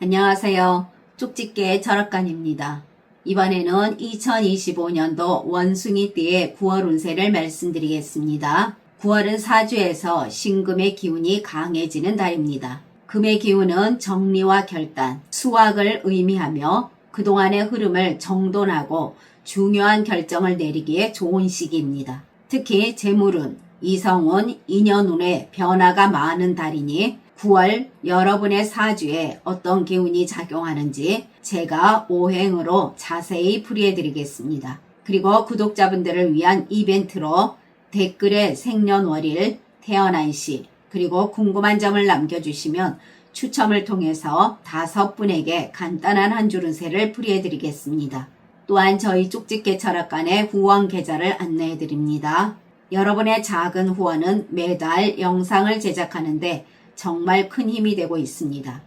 안녕하세요. 쪽집게 철학관입니다. 이번에는 2025년도 원숭이띠의 9월 운세를 말씀드리겠습니다. 9월은 사주에서 신금의 기운이 강해지는 달입니다. 금의 기운은 정리와 결단, 수확을 의미하며 그동안의 흐름을 정돈하고 중요한 결정을 내리기에 좋은 시기입니다. 특히 재물운, 이성운, 인연운의 변화가 많은 달이니 9월 여러분의 사주에 어떤 기운이 작용하는지 제가 오행으로 자세히 풀이해 드리겠습니다. 그리고 구독자분들을 위한 이벤트로 댓글에 생년월일, 태어난 시, 그리고 궁금한 점을 남겨주시면 추첨을 통해서 다섯 분에게 간단한 한 줄 운세를 풀이해 드리겠습니다. 또한 저희 쪽집게 철학관의 후원 계좌를 안내해 드립니다. 여러분의 작은 후원은 매달 영상을 제작하는데 정말 큰 힘이 되고 있습니다.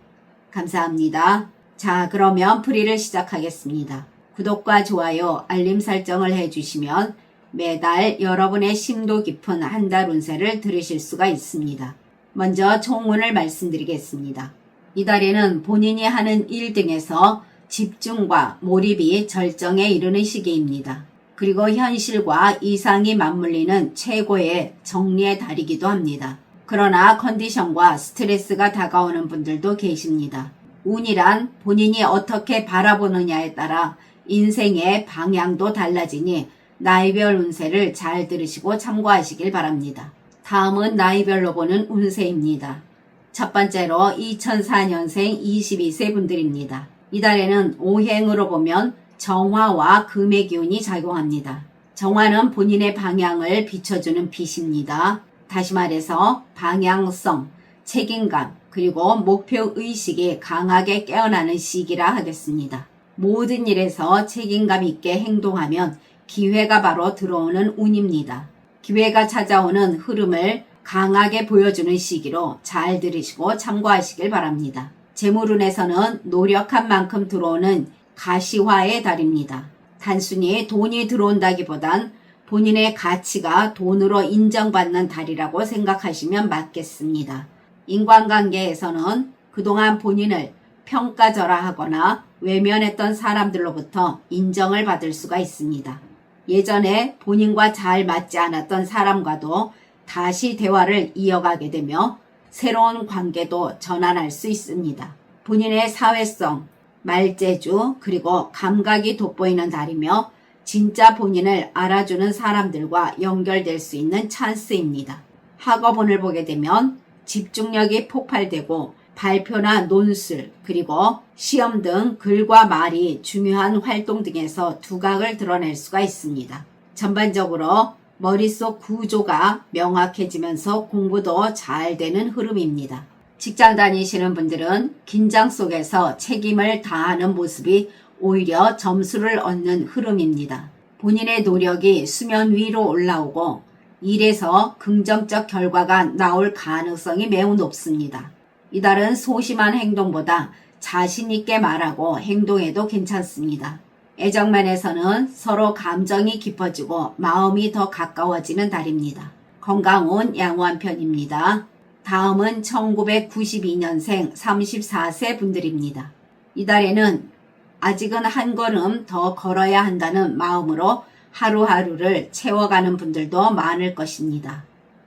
감사합니다. 자, 그러면 풀이를 시작하겠습니다. 구독과 좋아요, 알림 설정을 해주시면 매달 여러분의 심도 깊은 한 달 운세를 들으실 수가 있습니다. 먼저 총운을 말씀드리겠습니다. 이달에는 본인이 하는 일 등에서 집중과 몰입이 절정에 이르는 시기입니다. 그리고 현실과 이상이 맞물리는 최고의 정리의 달이기도 합니다. 그러나 컨디션과 스트레스가 다가오는 분들도 계십니다. 운이란 본인이 어떻게 바라보느냐에 따라 인생의 방향도 달라지니 나이별 운세를 잘 들으시고 참고하시길 바랍니다. 다음은 나이별로 보는 운세입니다. 첫 번째로 2004년생 22세 분들입니다. 이달에는 오행으로 보면 정화와 금의 기운이 작용합니다. 정화는 본인의 방향을 비춰주는 빛입니다. 다시 말해서 방향성, 책임감, 그리고 목표 의식이 강하게 깨어나는 시기라 하겠습니다. 모든 일에서 책임감 있게 행동하면 기회가 바로 들어오는 운입니다. 기회가 찾아오는 흐름을 강하게 보여주는 시기로 잘 들으시고 참고하시길 바랍니다. 재물운에서는 노력한 만큼 들어오는 가시화의 달입니다. 단순히 돈이 들어온다기보단 본인의 가치가 돈으로 인정받는 달이라고 생각하시면 맞겠습니다. 인간관계에서는 그동안 본인을 평가절하 하거나 외면했던 사람들로부터 인정을 받을 수가 있습니다. 예전에 본인과 잘 맞지 않았던 사람과도 다시 대화를 이어가게 되며 새로운 관계도 전환할 수 있습니다. 본인의 사회성, 말재주, 그리고 감각이 돋보이는 달이며 진짜 본인을 알아주는 사람들과 연결될 수 있는 찬스입니다. 학업운을 보게 되면 집중력이 폭발되고 발표나 논술, 그리고 시험 등 글과 말이 중요한 활동 등에서 두각을 드러낼 수가 있습니다. 전반적으로 머릿속 구조가 명확해지면서 공부도 잘 되는 흐름입니다. 직장 다니시는 분들은 긴장 속에서 책임을 다하는 모습이 오히려 점수를 얻는 흐름입니다. 본인의 노력이 수면 위로 올라오고 일에서 긍정적 결과가 나올 가능성이 매우 높습니다. 이달은 소심한 행동보다 자신있게 말하고 행동해도 괜찮습니다. 애정면에서는 서로 감정이 깊어지고 마음이 더 가까워지는 달입니다. 건강운 양호한 편입니다. 다음은 1992년생 34세 분들입니다. 이달에는 아직은 한 걸음 더 걸어야 한다는 마음으로 하루하루를 채워가는 분들도 많을 것입니다.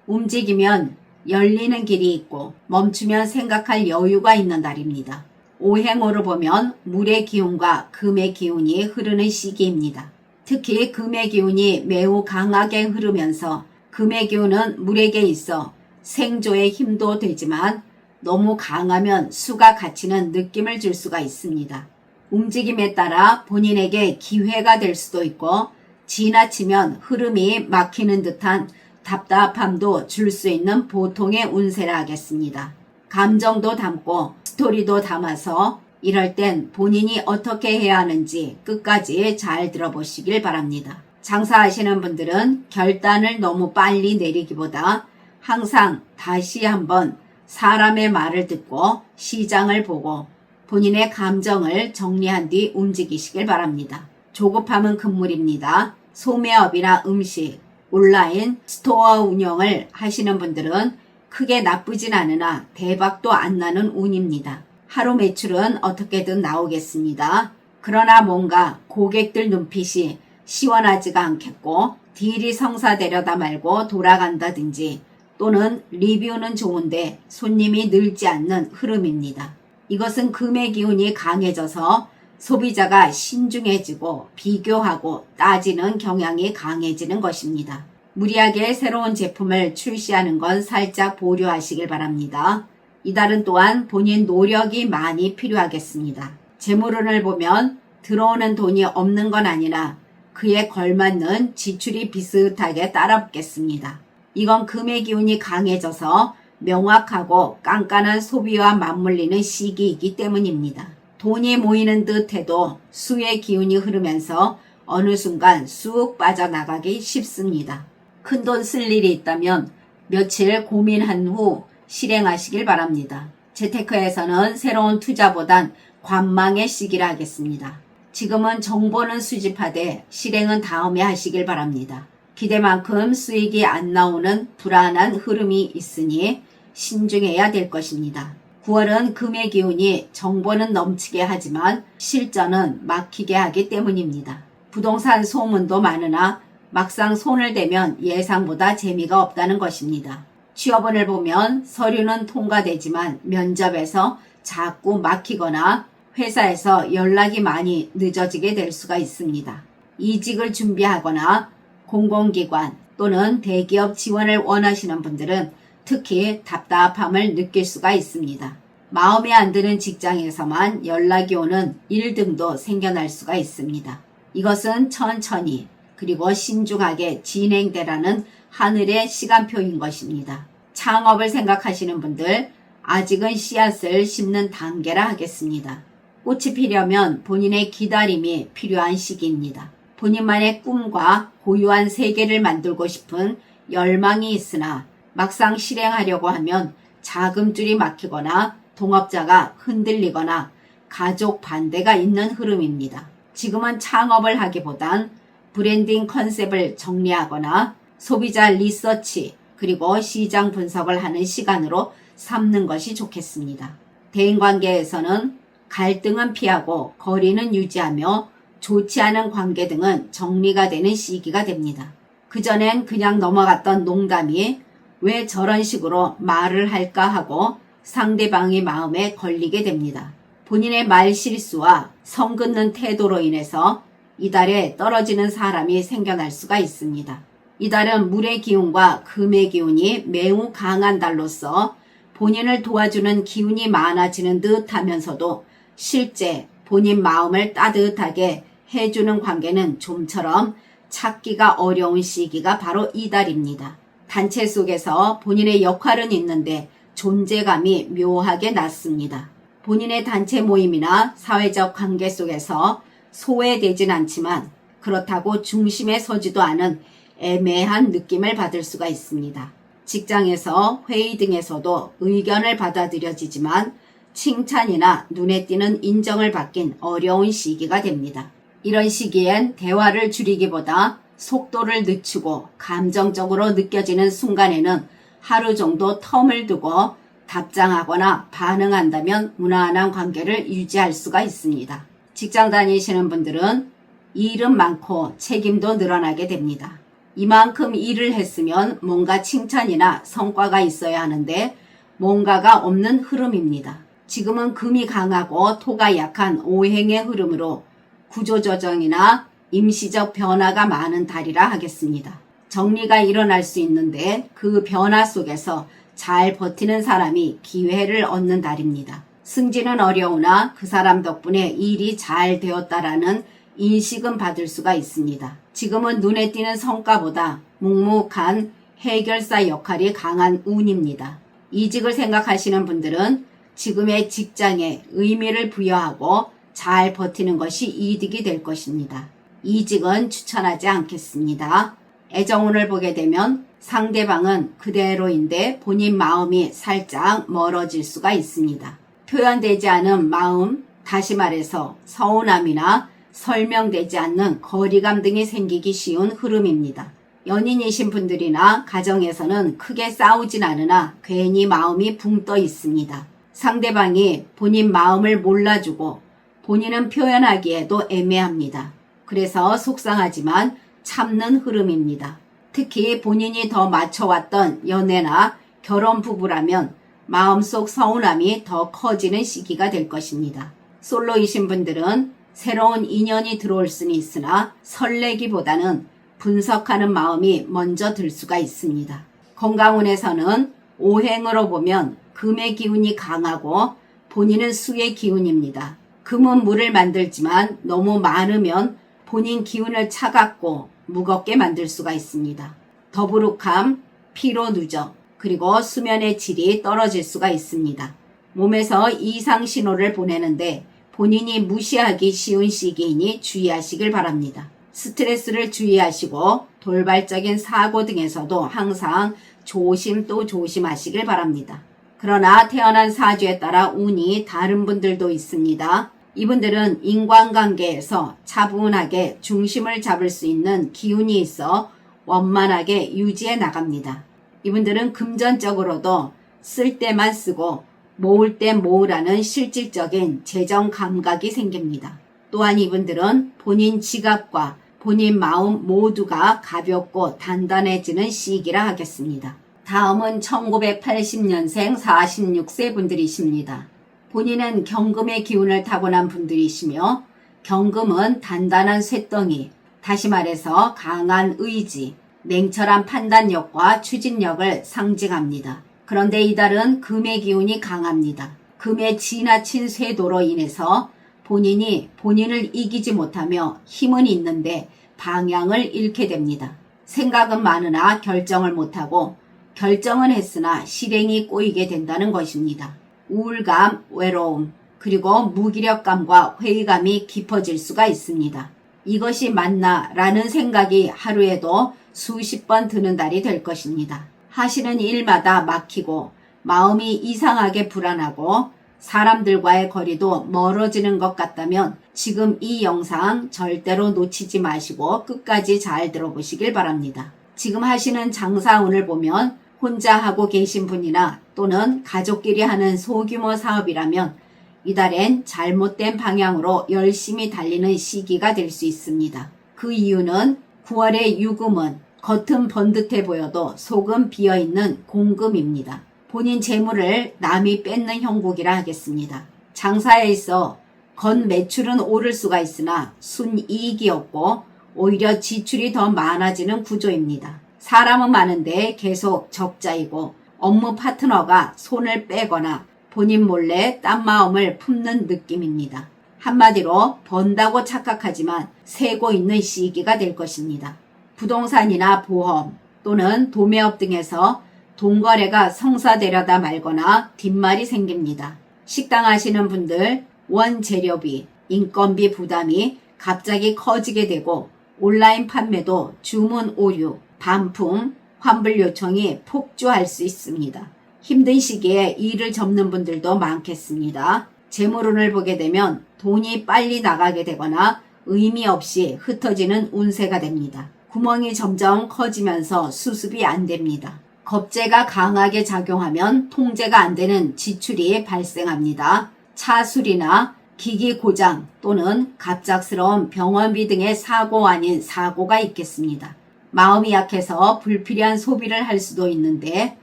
움직이면 열리는 길이 있고 멈추면 생각할 여유가 있는 달입니다. 오행으로 보면 물의 기운과 금의 기운이 흐르는 시기입니다. 특히 금의 기운이 매우 강하게 흐르면서 금의 기운은 물에게 있어 생조의 힘도 되지만 너무 강하면 수가 갇히는 느낌을 줄 수가 있습니다. 움직임에 따라 본인에게 기회가 될 수도 있고 지나치면 흐름이 막히는 듯한 답답함도 줄 수 있는 보통의 운세라 하겠습니다. 감정도 담고 스토리도 담아서 이럴 땐 본인이 어떻게 해야 하는지 끝까지 잘 들어보시길 바랍니다. 장사하시는 분들은 결단을 너무 빨리 내리기보다 항상 다시 한번 사람의 말을 듣고 시장을 보고 본인의 감정을 정리한 뒤 움직이시길 바랍니다. 조급함은 금물입니다. 소매업이나 음식, 온라인 스토어 운영을 하시는 분들은 크게 나쁘진 않으나 대박도 안 나는 운입니다. 하루 매출은 어떻게든 나오겠습니다. 그러나 뭔가 고객들 눈빛이 시원하지가 않겠고 딜이 성사되려다 말고 돌아간다든지 또는 리뷰는 좋은데 손님이 늘지 않는 흐름입니다. 이것은 금의 기운이 강해져서 소비자가 신중해지고 비교하고 따지는 경향이 강해지는 것입니다. 무리하게 새로운 제품을 출시하는 건 살짝 보류하시길 바랍니다. 이달은 또한 본인 노력이 많이 필요하겠습니다. 재물운을 보면 들어오는 돈이 없는 건 아니라 그에 걸맞는 지출이 비슷하게 따라붙겠습니다. 이건 금의 기운이 강해져서 명확하고 깐깐한 소비와 맞물리는 시기이기 때문입니다. 돈이 모이는 듯 해도 수의 기운이 흐르면서 어느 순간 쑥 빠져나가기 쉽습니다. 큰 돈 쓸 일이 있다면 며칠 고민한 후 실행하시길 바랍니다. 재테크에서는 새로운 투자보단 관망의 시기를 하겠습니다. 지금은 정보는 수집하되 실행은 다음에 하시길 바랍니다. 기대만큼 수익이 안 나오는 불안한 흐름이 있으니 신중해야 될 것입니다. 9월은 금의 기운이 정보는 넘치게 하지만 실전은 막히게 하기 때문입니다. 부동산 소문도 많으나 막상 손을 대면 예상보다 재미가 없다는 것입니다. 취업원을 보면 서류는 통과되지만 면접에서 자꾸 막히거나 회사에서 연락이 많이 늦어지게 될 수가 있습니다. 이직을 준비하거나 공공기관 또는 대기업 지원을 원하시는 분들은 특히 답답함을 느낄 수가 있습니다. 마음에 안 드는 직장에서만 연락이 오는 일 등도 생겨날 수가 있습니다. 이것은 천천히 그리고 신중하게 진행되라는 하늘의 시간표인 것입니다. 창업을 생각하시는 분들 아직은 씨앗을 심는 단계라 하겠습니다. 꽃이 피려면 본인의 기다림이 필요한 시기입니다. 본인만의 꿈과 고유한 세계를 만들고 싶은 열망이 있으나 막상 실행하려고 하면 자금줄이 막히거나 동업자가 흔들리거나 가족 반대가 있는 흐름입니다. 지금은 창업을 하기보단 브랜딩 컨셉을 정리하거나 소비자 리서치 그리고 시장 분석을 하는 시간으로 삼는 것이 좋겠습니다. 대인관계에서는 갈등은 피하고 거리는 유지하며 좋지 않은 관계 등은 정리가 되는 시기가 됩니다. 그전엔 그냥 넘어갔던 농담이 왜 저런 식으로 말을 할까 하고 상대방의 마음에 걸리게 됩니다. 본인의 말 실수와 성 긋는 태도로 인해서 이달에 떨어지는 사람이 생겨날 수가 있습니다. 이달은 물의 기운과 금의 기운이 매우 강한 달로서 본인을 도와주는 기운이 많아지는 듯 하면서도 실제 본인 마음을 따뜻하게 해주는 관계는 좀처럼 찾기가 어려운 시기가 바로 이달입니다. 단체 속에서 본인의 역할은 있는데 존재감이 묘하게 낮습니다. 본인의 단체 모임이나 사회적 관계 속에서 소외되진 않지만 그렇다고 중심에 서지도 않은 애매한 느낌을 받을 수가 있습니다. 직장에서 회의 등에서도 의견을 받아들여지지만 칭찬이나 눈에 띄는 인정을 받긴 어려운 시기가 됩니다. 이런 시기엔 대화를 줄이기보다 속도를 늦추고 감정적으로 느껴지는 순간에는 하루 정도 텀을 두고 답장하거나 반응한다면 무난한 관계를 유지할 수가 있습니다. 직장 다니시는 분들은 일은 많고 책임도 늘어나게 됩니다. 이만큼 일을 했으면 뭔가 칭찬이나 성과가 있어야 하는데 뭔가가 없는 흐름입니다. 지금은 금이 강하고 토가 약한 오행의 흐름으로 구조조정이나 임시적 변화가 많은 달이라 하겠습니다. 정리가 일어날 수 있는데 그 변화 속에서 잘 버티는 사람이 기회를 얻는 달입니다. 승진은 어려우나 그 사람 덕분에 일이 잘 되었다라는 인식은 받을 수가 있습니다. 지금은 눈에 띄는 성과보다 묵묵한 해결사 역할이 강한 운입니다. 이직을 생각하시는 분들은 지금의 직장에 의미를 부여하고 잘 버티는 것이 이득이 될 것입니다. 이직은 추천하지 않겠습니다. 애정운을 보게 되면 상대방은 그대로인데 본인 마음이 살짝 멀어질 수가 있습니다. 표현되지 않은 마음, 다시 말해서 서운함이나 설명되지 않는 거리감 등이 생기기 쉬운 흐름입니다. 연인이신 분들이나 가정에서는 크게 싸우진 않으나 괜히 마음이 붕 떠 있습니다. 상대방이 본인 마음을 몰라주고 본인은 표현하기에도 애매합니다. 그래서 속상하지만 참는 흐름입니다. 특히 본인이 더 맞춰왔던 연애나 결혼 부부라면 마음속 서운함이 더 커지는 시기가 될 것입니다. 솔로이신 분들은 새로운 인연이 들어올 수는 있으나 설레기보다는 분석하는 마음이 먼저 들 수가 있습니다. 건강운에서는 오행으로 보면 금의 기운이 강하고 본인은 수의 기운입니다. 금은 물을 만들지만 너무 많으면 본인 기운을 차갑고 무겁게 만들 수가 있습니다. 더부룩함, 피로 누적, 그리고 수면의 질이 떨어질 수가 있습니다. 몸에서 이상 신호를 보내는데 본인이 무시하기 쉬운 시기이니 주의하시길 바랍니다. 스트레스를 주의하시고 돌발적인 사고 등에서도 항상 조심 또 조심하시길 바랍니다. 그러나 태어난 사주에 따라 운이 다른 분들도 있습니다. 이분들은 인간관계에서 차분하게 중심을 잡을 수 있는 기운이 있어 원만하게 유지해 나갑니다. 이분들은 금전적으로도 쓸 때만 쓰고 모을 때 모으라는 실질적인 재정 감각이 생깁니다. 또한 이분들은 본인 지갑과 본인 마음 모두가 가볍고 단단해지는 시기라 하겠습니다. 다음은 1980년생 46세 분들이십니다. 본인은 경금의 기운을 타고난 분들이시며 경금은 단단한 쇳덩이, 다시 말해서 강한 의지, 냉철한 판단력과 추진력을 상징합니다. 그런데 이달은 금의 기운이 강합니다. 금의 지나친 쇄도로 인해서 본인이 본인을 이기지 못하며 힘은 있는데 방향을 잃게 됩니다. 생각은 많으나 결정을 못하고 결정은 했으나 실행이 꼬이게 된다는 것입니다. 우울감, 외로움, 그리고 무기력감과 회의감이 깊어질 수가 있습니다. 이것이 맞나 라는 생각이 하루에도 수십 번 드는 달이 될 것입니다. 하시는 일마다 막히고 마음이 이상하게 불안하고 사람들과의 거리도 멀어지는 것 같다면 지금 이 영상 절대로 놓치지 마시고 끝까지 잘 들어보시길 바랍니다. 지금 하시는 장사 운을 보면 혼자 하고 계신 분이나 또는 가족끼리 하는 소규모 사업이라면 이달엔 잘못된 방향으로 열심히 달리는 시기가 될 수 있습니다. 그 이유는 9월의 유금은 겉은 번듯해 보여도 속은 비어있는 공금입니다. 본인 재물을 남이 뺏는 형국이라 하겠습니다. 장사에 있어 건 매출은 오를 수가 있으나 순이익이 없고 오히려 지출이 더 많아지는 구조입니다. 사람은 많은데 계속 적자이고 업무 파트너가 손을 빼거나 본인 몰래 딴 마음을 품는 느낌입니다. 한마디로 번다고 착각하지만 세고 있는 시기가 될 것입니다. 부동산이나 보험 또는 도매업 등에서 돈거래가 성사되려다 말거나 뒷말이 생깁니다. 식당 하시는 분들 원재료비, 인건비 부담이 갑자기 커지게 되고 온라인 판매도 주문 오류, 반품, 환불 요청이 폭주할 수 있습니다. 힘든 시기에 일을 접는 분들도 많겠습니다. 재물운을 보게 되면 돈이 빨리 나가게 되거나 의미 없이 흩어지는 운세가 됩니다. 구멍이 점점 커지면서 수습이 안 됩니다. 겁재가 강하게 작용하면 통제가 안 되는 지출이 발생합니다. 차술이나 기기 고장 또는 갑작스러운 병원비 등의 사고 아닌 사고가 있겠습니다. 마음이 약해서 불필요한 소비를 할 수도 있는데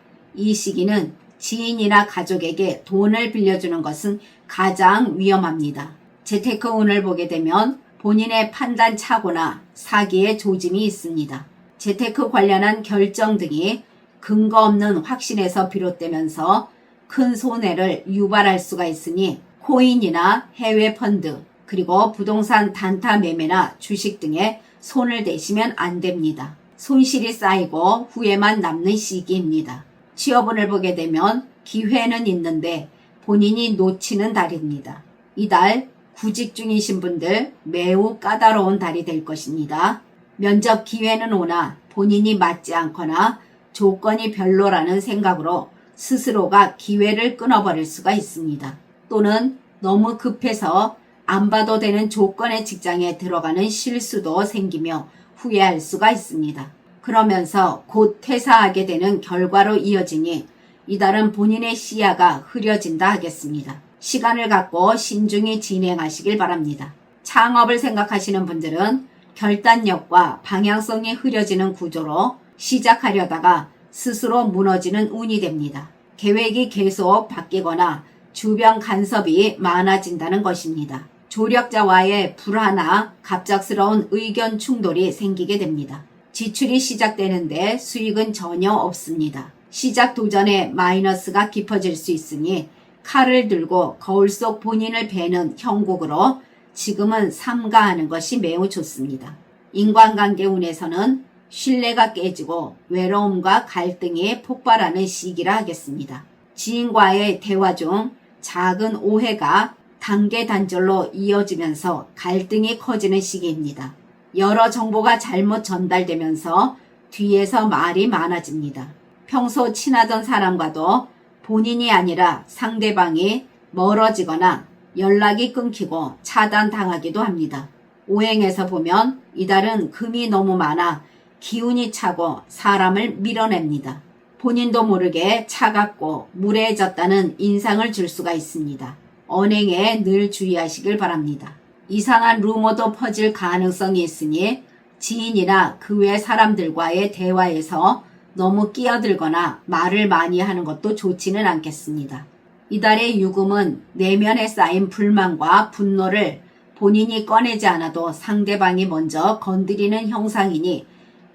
이 시기는 지인이나 가족에게 돈을 빌려주는 것은 가장 위험합니다. 재테크 운을 보게 되면 본인의 판단 착오나 사기의 조짐이 있습니다. 재테크 관련한 결정 등이 근거 없는 확신에서 비롯되면서 큰 손해를 유발할 수가 있으니 코인이나 해외 펀드 그리고 부동산 단타 매매나 주식 등에 손을 대시면 안 됩니다. 손실이 쌓이고 후회만 남는 시기입니다. 취업운을 보게 되면 기회는 있는데 본인이 놓치는 달입니다. 이달 구직 중이신 분들 매우 까다로운 달이 될 것입니다. 면접 기회는 오나 본인이 맞지 않거나 조건이 별로라는 생각으로 스스로가 기회를 끊어버릴 수가 있습니다. 또는 너무 급해서 안 봐도 되는 조건의 직장에 들어가는 실수도 생기며 후회할 수가 있습니다. 그러면서 곧 퇴사하게 되는 결과로 이어지니 이달은 본인의 시야가 흐려진다 하겠습니다. 시간을 갖고 신중히 진행하시길 바랍니다. 창업을 생각하시는 분들은 결단력과 방향성이 흐려지는 구조로 시작하려다가 스스로 무너지는 운이 됩니다. 계획이 계속 바뀌거나 주변 간섭이 많아진다는 것입니다. 조력자와의 불화나 갑작스러운 의견 충돌이 생기게 됩니다. 지출이 시작되는데 수익은 전혀 없습니다. 시작 도전에 마이너스가 깊어질 수 있으니 칼을 들고 거울 속 본인을 베는 형국으로 지금은 삼가하는 것이 매우 좋습니다. 인간관계 운에서는 신뢰가 깨지고 외로움과 갈등이 폭발하는 시기라 하겠습니다. 지인과의 대화 중 작은 오해가 단계 단절로 이어지면서 갈등이 커지는 시기입니다. 여러 정보가 잘못 전달되면서 뒤에서 말이 많아집니다. 평소 친하던 사람과도 본인이 아니라 상대방이 멀어지거나 연락이 끊기고 차단당하기도 합니다. 오행에서 보면 이달은 금이 너무 많아 기운이 차고 사람을 밀어냅니다. 본인도 모르게 차갑고 무례해졌다는 인상을 줄 수가 있습니다. 언행에 늘 주의하시길 바랍니다. 이상한 루머도 퍼질 가능성이 있으니 지인이나 그 외 사람들과의 대화에서 너무 끼어들거나 말을 많이 하는 것도 좋지는 않겠습니다. 이달의 유금은 내면에 쌓인 불만과 분노를 본인이 꺼내지 않아도 상대방이 먼저 건드리는 형상이니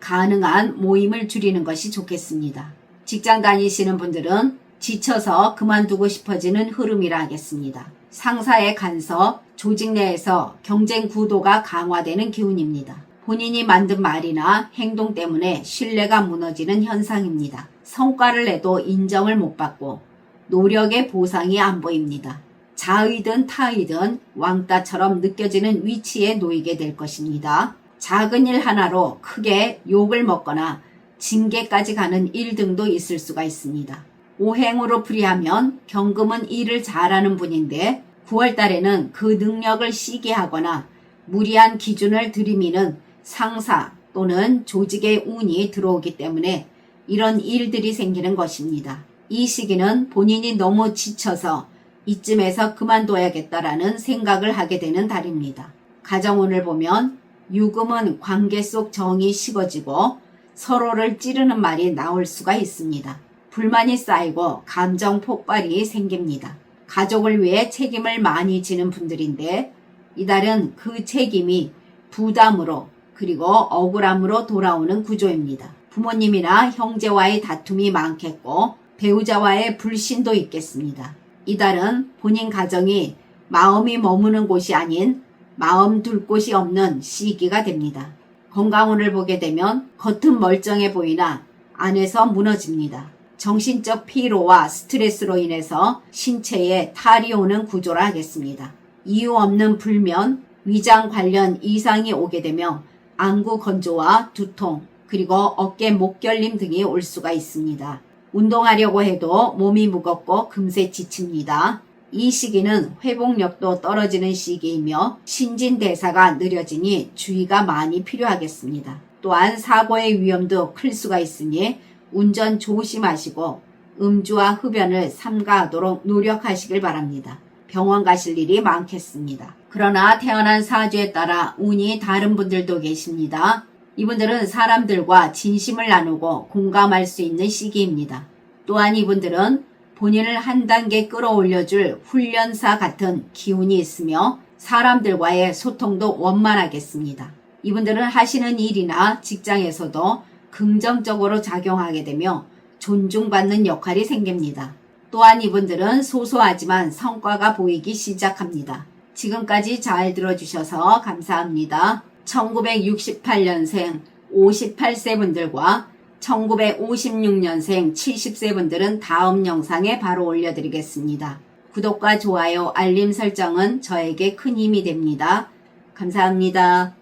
가능한 모임을 줄이는 것이 좋겠습니다. 직장 다니시는 분들은 지쳐서 그만두고 싶어지는 흐름이라 하겠습니다. 상사의 간섭, 조직 내에서 경쟁 구도가 강화되는 기운입니다. 본인이 만든 말이나 행동 때문에 신뢰가 무너지는 현상입니다. 성과를 내도 인정을 못 받고 노력의 보상이 안 보입니다. 자의든 타의든 왕따처럼 느껴지는 위치에 놓이게 될 것입니다. 작은 일 하나로 크게 욕을 먹거나 징계까지 가는 일 등도 있을 수가 있습니다. 오행으로 풀이하면 경금은 일을 잘하는 분인데 9월 달에는 그 능력을 시기하거나 무리한 기준을 들이미는 상사 또는 조직의 운이 들어오기 때문에 이런 일들이 생기는 것입니다. 이 시기는 본인이 너무 지쳐서 이쯤에서 그만둬야겠다라는 생각을 하게 되는 달입니다. 가정운을 보면 유금은 관계 속 정이 식어지고 서로를 찌르는 말이 나올 수가 있습니다. 불만이 쌓이고 감정 폭발이 생깁니다. 가족을 위해 책임을 많이 지는 분들인데 이달은 그 책임이 부담으로 그리고 억울함으로 돌아오는 구조입니다. 부모님이나 형제와의 다툼이 많겠고 배우자와의 불신도 있겠습니다. 이달은 본인 가정이 마음이 머무는 곳이 아닌 마음 둘 곳이 없는 시기가 됩니다. 건강운을 보게 되면 겉은 멀쩡해 보이나 안에서 무너집니다. 정신적 피로와 스트레스로 인해서 신체에 탈이 오는 구조라 하겠습니다. 이유 없는 불면, 위장 관련 이상이 오게 되며 안구 건조와 두통, 그리고 어깨 목결림 등이 올 수가 있습니다. 운동하려고 해도 몸이 무겁고 금세 지칩니다. 이 시기는 회복력도 떨어지는 시기이며 신진대사가 느려지니 주의가 많이 필요하겠습니다. 또한 사고의 위험도 클 수가 있으니 운전 조심하시고 음주와 흡연을 삼가하도록 노력하시길 바랍니다. 병원 가실 일이 많겠습니다. 그러나 태어난 사주에 따라 운이 다른 분들도 계십니다. 이분들은 사람들과 진심을 나누고 공감할 수 있는 시기입니다. 또한 이분들은 본인을 한 단계 끌어올려줄 훈련사 같은 기운이 있으며 사람들과의 소통도 원만하겠습니다. 이분들은 하시는 일이나 직장에서도 긍정적으로 작용하게 되며 존중받는 역할이 생깁니다. 또한 이분들은 소소하지만 성과가 보이기 시작합니다. 지금까지 잘 들어주셔서 감사합니다. 1968년생 58세 분들과 1956년생 70세 분들은 다음 영상에 바로 올려드리겠습니다. 구독과 좋아요, 알림 설정은 저에게 큰 힘이 됩니다. 감사합니다.